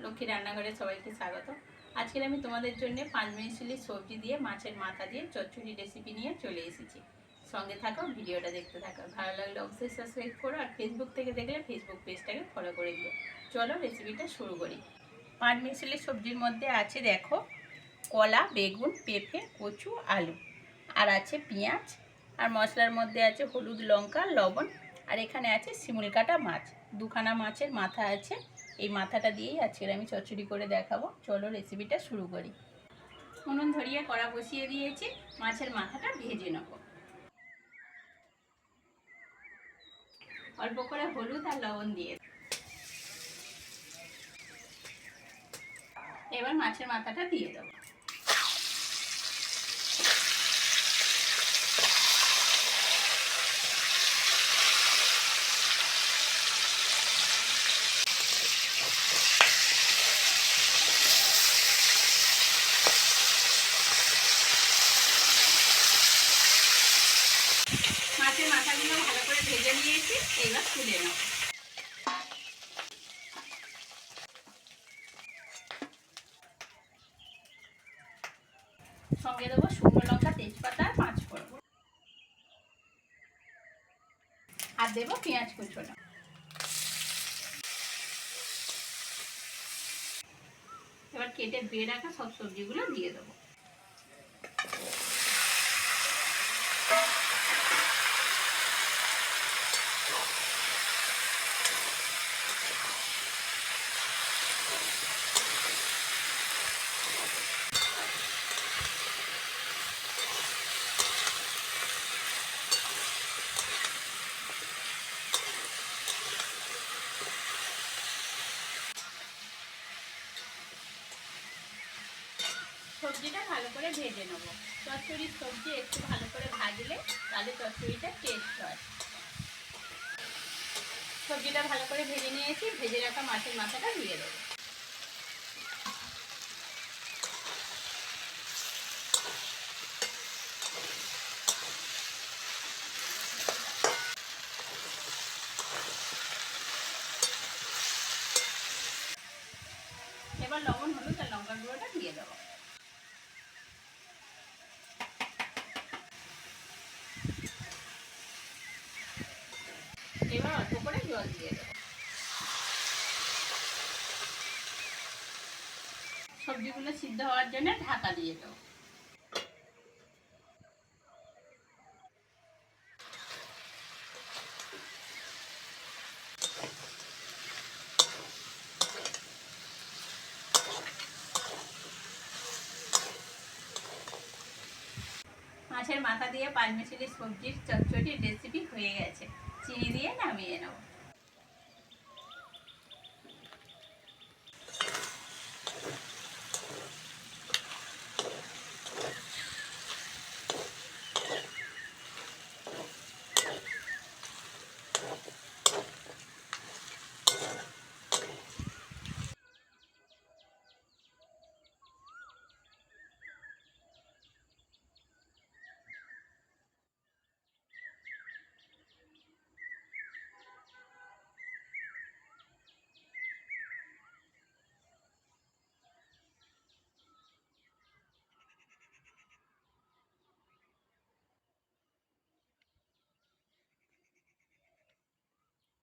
লক্ষ্মী রান্নাঘরে সবাইকে স্বাগত। আজকের আমি তোমাদের জন্য পাঁচ মিনিটলি সবজি দিয়ে, মাছের মাথা দিয়ে চচ্চড়ি রেসিপি নিয়ে চলে এসেছি। সঙ্গে থাকো, ভিডিওটা দেখতে থাকো। ভালো লাগলে অবশ্যই সাবস্ক্রাইব করো আর ফেসবুক থেকে দেখলে ফেসবুক পেজটাকে ফলো করে দিও। চলো রেসিপিটা শুরু করি। পাঁচ মিনিটলি সবজির মধ্যে আছে দেখো, কলা, বেগুন, পেঁপে, কচু, আলু। আর আছে পেঁয়াজ। আর মশলার মধ্যে আছে হলুদ লঙ্কা, লবণ। আর এখানে আছে শিমুল কাটা মাছ। দুখানা মাছের মাথা আছে। এই মাথাটা দিয়েই আজকের আমি চচ্চড়ি করে দেখাবো। চলো রেসিপিটা শুরু করি। উনুন ধরিয়ে কড়া বসিয়ে দিয়েছি। মাছের মাথাটা ভেজে নেব। অল্প করে হলুদ আর লবণ দিয়ে। এবার মাছের মাথাটা দিয়ে দেবো মাছের মাথাগুলো ভালো করে ভেজে নিয়েছি, এইবার তুলে নেব সঙ্গে দেবো শুকনো লঙ্কা, তেজপাতা পাঁচ ফোড়ন আর দেবো পেঁয়াজ কুচোনো। এবার কেটে ধুয়ে রাখা সব সবজিগুলো দিয়ে দেবো। সবজিটা ভালো করে ভেজে নেব। চচ্চড়ির সবজি একটু ভালো করে ভাজলে তাহলে চচ্চড়িটা টেস্ট হয়। সবজিটা ভালো করে ভেজে নিয়েছি, ভেজে রাখা মাছের মাথাটা ধুয়ে দেবো। এবার লবণ, হলুদ আর লঙ্কার গুঁড়োটা দিয়ে দেবো এবার অল্প করে জল দিয়ে দেবো সবজিগুলো সিদ্ধ হওয়ার জন্য ঢাকা দিয়ে দেবো। মাছের মাথা দিয়ে পাঁচ মিশালি সবজির চচ্চড়ির রেসিপি হয়ে গেছে। চিনি দিয়ে নামিয়ে নেব।